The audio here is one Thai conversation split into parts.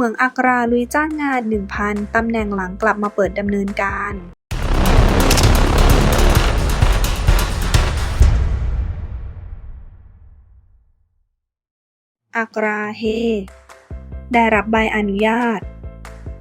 เมืองอากราลุยจ้างงาน 1,000 ตำแหน่งหลังกลับมาเปิดดำเนินการอากราเฮ ได้รับใบอนุญาต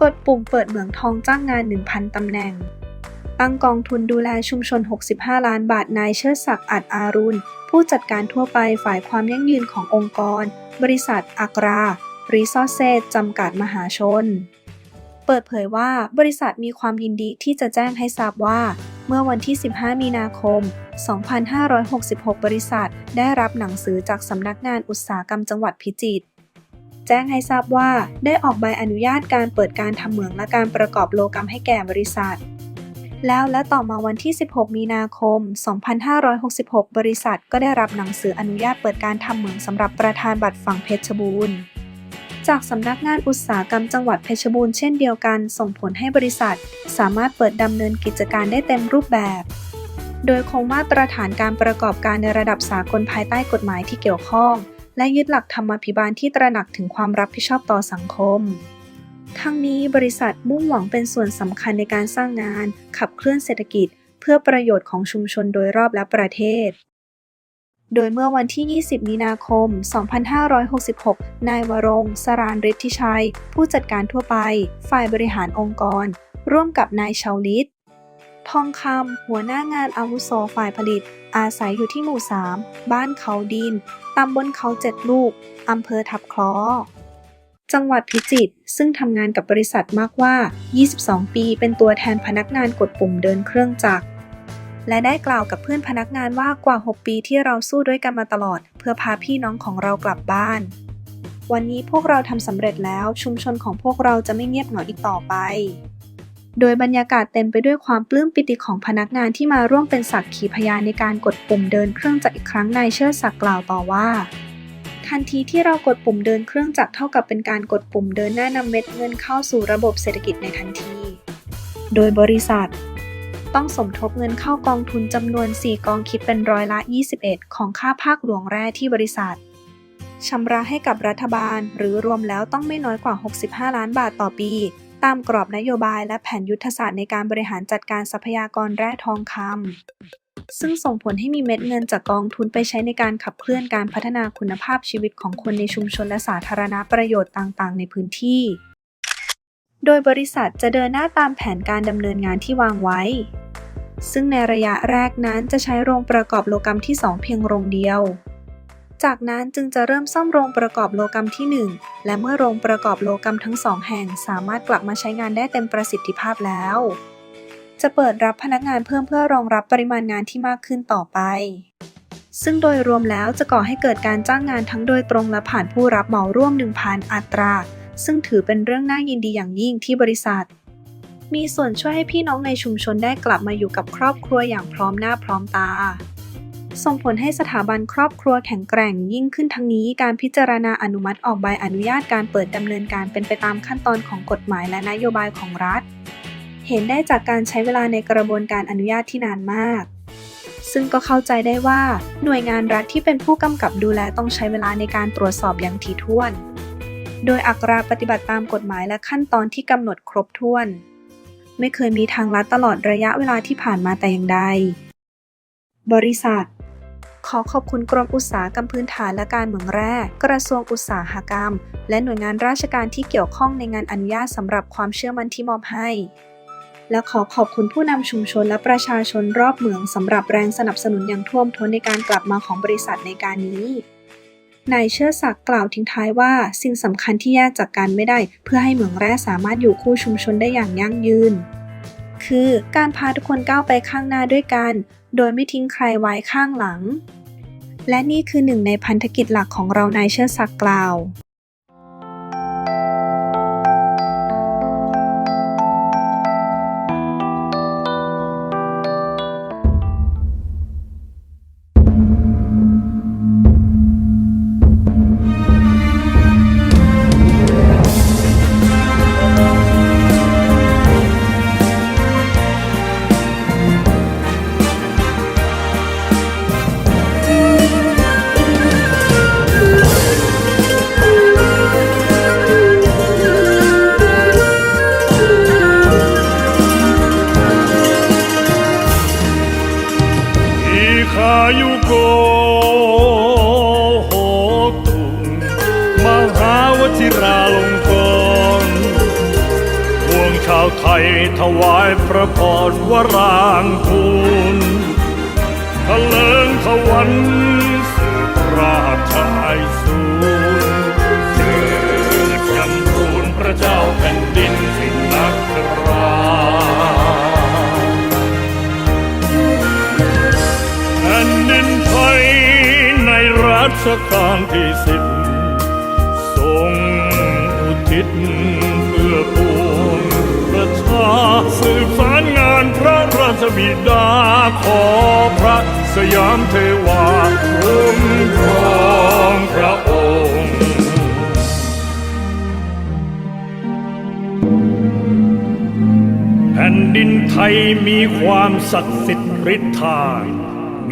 กดปุ่มเปิดเหมืองทองจ้างงาน 1,000 ตำแหน่ง ตั้งกองทุนดูแลชุมชน 65 ล้านบาท นายเชิดศักดิ์อัดอารุณ ผู้จัดการทั่วไปฝ่ายความยั่งยืนขององค์กร บริษัทอากรา รีซอสเซจจำกัดมหาชน เปิดเผยว่าบริษัทมีความยินดีที่จะแจ้งให้ทราบว่า เมื่อวันที่ 15 มีนาคม 2566 บริษัทได้รับหนังสือจากสำนักงานอุตสาหกรรมจังหวัดพิจิตรแจ้งให้ทราบว่าได้ออกใบอนุญาตการเปิดการทำเหมืองและการประกอบโลกรรมให้แก่บริษัท แล้วและต่อมาวันที่ 16 มีนาคม 2566 บริษัทก็ได้รับหนังสืออนุญาตเปิดการทำเหมืองสำหรับประธานบัตรฝั่งเพชรบูรณ์ จากสำนักงานอุตสาหกรรมจังหวัดเพชรบูรณ์เช่นเดียวกัน ส่งผลให้บริษัท สามารถเปิดดำเนินกิจการได้เต็มรูปแบบ โดยคงมาตรฐานการประกอบการในระดับสากลภายใต้กฎหมายที่เกี่ยวข้อง และยึดหลักธรรมาภิบาลที่ตระหนักถึงความรับผิดชอบต่อสังคม ทั้งนี้บริษัทมุ่งหวังเป็นส่วนสำคัญในการสร้างงาน ขับเคลื่อนเศรษฐกิจ เพื่อประโยชน์ของชุมชนโดยรอบและประเทศ โดยเมื่อวันที่ 20 มีนาคม 2566 นายวรงสรานฤทธิชัย ผู้จัดการทั่วไป ฝ่ายบริหารองค์กร ร่วมกับนายชาวลิต ทองคำหัวหน้างานอาวุโสฝ่ายผลิต อาศัยอยู่ที่หมู่ 3 บ้านเขาดิน ตำบลเขาเจ็ดลูก อำเภอทับคล้อ จังหวัดพิจิตร ซึ่งทำงานกับบริษัทมากว่า 22 ปี เป็นตัวแทนพนักงานกดปุ่มเดินเครื่องจักร และได้กล่าวกับเพื่อนพนักงานว่ากว่า 6 ปีที่เราสู้ด้วยกันมาตลอด เพื่อพาพี่น้องของเรากลับบ้าน วันนี้พวกเราทำสำเร็จแล้วชุมชนของพวกเราจะไม่เงียบเหงาอีกต่อไป โดยบรรยากาศเต็มไปด้วยความปลื้มปิติของพนักงานที่มาร่วมเป็นสักขีพยานในการกดปุ่มเดินเครื่องจักรอีกครั้งนายเชิดศักดิ์กล่าวต่อว่าทันทีที่เรากดปุ่มเดินเครื่องจักรเท่ากับเป็นการกดปุ่มเดินหน้านำเม็ดเงินเข้าสู่ระบบเศรษฐกิจในทันที โดยบริษัท ต้องสมทบเงินเข้ากองทุนจำนวน 4 กองคิดเป็นร้อยละ 21 ของค่าภาคหลวงแร่ที่บริษัทชำระให้กับรัฐบาล หรือรวมแล้วต้องไม่น้อยกว่า 65 ล้านบาทต่อปี ตามกรอบนโยบายและแผนยุทธศาสตร์ในการบริหารจัดการทรัพยากรแร่ทองคำซึ่งส่งผลให้มีเม็ดเงินจากกองทุนไปใช้ในการขับเคลื่อนการพัฒนาคุณภาพชีวิตของคนในชุมชนและสาธารณประโยชน์ต่างๆ ในพื้นที่โดยบริษัทจะเดินหน้าตามแผนการดำเนินงานที่วางไว้ ซึ่งในระยะแรกนั้นจะใช้โรงประกอบโลกรรมที่ 2 เพียงโรงเดียว จากนั้นจึงจะเริ่มซ่อมโรงประกอบโลกรรมที่ 1 และเมื่อโรงประกอบโลกรรมทั้งสองแห่งสามารถกลับมาใช้งานได้เต็มประสิทธิภาพแล้ว จะเปิดรับพนักงานเพิ่มเพื่อรองรับปริมาณงานที่มากขึ้นต่อไป ซึ่งโดยรวมแล้วจะก่อให้เกิดการจ้างงานทั้งโดยตรงและผ่านผู้รับเหมาร่วม1,000อัตรา ซึ่งถือเป็นเรื่องน่ายินดีอย่างยิ่งที่บริษัท มีส่วนช่วยให้พี่น้องในชุมชนได้กลับมาอยู่กับครอบครัวอย่างพร้อมหน้าพร้อมตา ส่งผลให้สถาบันครอบครัวแข็งแกร่งยิ่งขึ้นทั้งนี้การพิจารณาอนุมัติออกใบอนุญาตการเปิดดำเนินการเป็นไปตามขั้นตอนของกฎหมายและนโยบายของรัฐ เห็นได้จากการใช้เวลาในกระบวนการอนุญาตที่นานมากซึ่งก็เข้าใจได้ว่าหน่วยงานรัฐที่เป็นผู้กำกับดูแลต้องใช้เวลาในการตรวจสอบอย่างถี่ถ้วน โดยอักราปฏิบัติตามกฎหมายและขั้นตอนที่กำหนดครบถ้วน ไม่เคยมีทางลัดตลอดระยะเวลาที่ผ่านมาแต่อย่างใด บริษัท ขอขอบคุณกรมอุตสาหกรรมพื้นฐานและการเมืองแร่ กระทรวงอุตสาหกรรม และหน่วยงานราชการที่เกี่ยวข้องในงานอนุญาตสำหรับความเชื่อมั่นที่มอบให้ และขอขอบคุณผู้นำชุมชนและประชาชนรอบเมืองสำหรับแรงสนับสนุนอย่างท่วมท้นในการกลับมาของบริษัทในการนี้ นายเชื่อศักดิ์กล่าวทิ้งท้ายว่า สิ่งสำคัญที่แยกจากกันไม่ได้ เพื่อให้เหมืองแร่สามารถอยู่คู่ชุมชนได้อย่างยั่งยืน คือการพาทุกคนก้าวไปข้างหน้าด้วยกัน โดยไม่ทิ้งใครไว้ข้างหลัง และนี่คือหนึ่งในพันธกิจหลักของเรานายเชื่อศักดิ์กล่าวิราลงกรพวงชาวไทยถวายพระพรวรางคูณทะเลิงทวันสืบราชายสูง ชกาลที่สิบทรงอุทิศเพื่อปวงประชาสืบสารงานพระราชบิดาขอพระสยามเทวาคุ้มครองพระองค์แผ่นดินไทยมีความศักดิ์สิทธิ์ฤทธา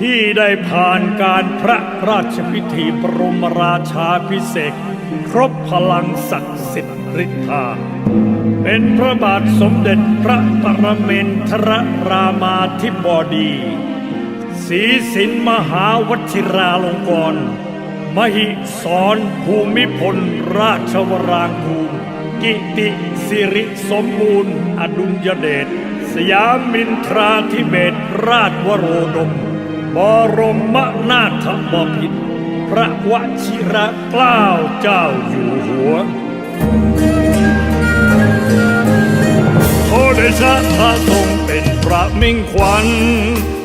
ที่ได้ผ่านการพระราชพิธีบรมราชาพิเศษครบพลังศักดิ์สิทธิ์ฤทธา เป็นพระบาทสมเด็จพระปรเมนทรรามาธิบดีศรีสินมหาวชิราลงกรณ์มหิสรภูมิพลราชวรางคูลกิติสิริสมบูรณ์ อดุลยเดชสยามินทราธิเบศราชวโรดม บรมนาถบพิตรพระวชิระเกล้าเจ้าอยู่หัวโอเดชะพระทรงเป็นพระมิ่งขวัญ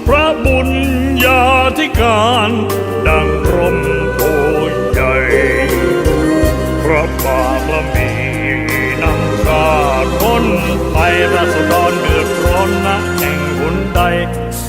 พระบุญญาธิการ ดังรมโพใหญ่พระบารมีนำชาติพ้นไปราษฎรเดือดร้อนนะแห่งหนใด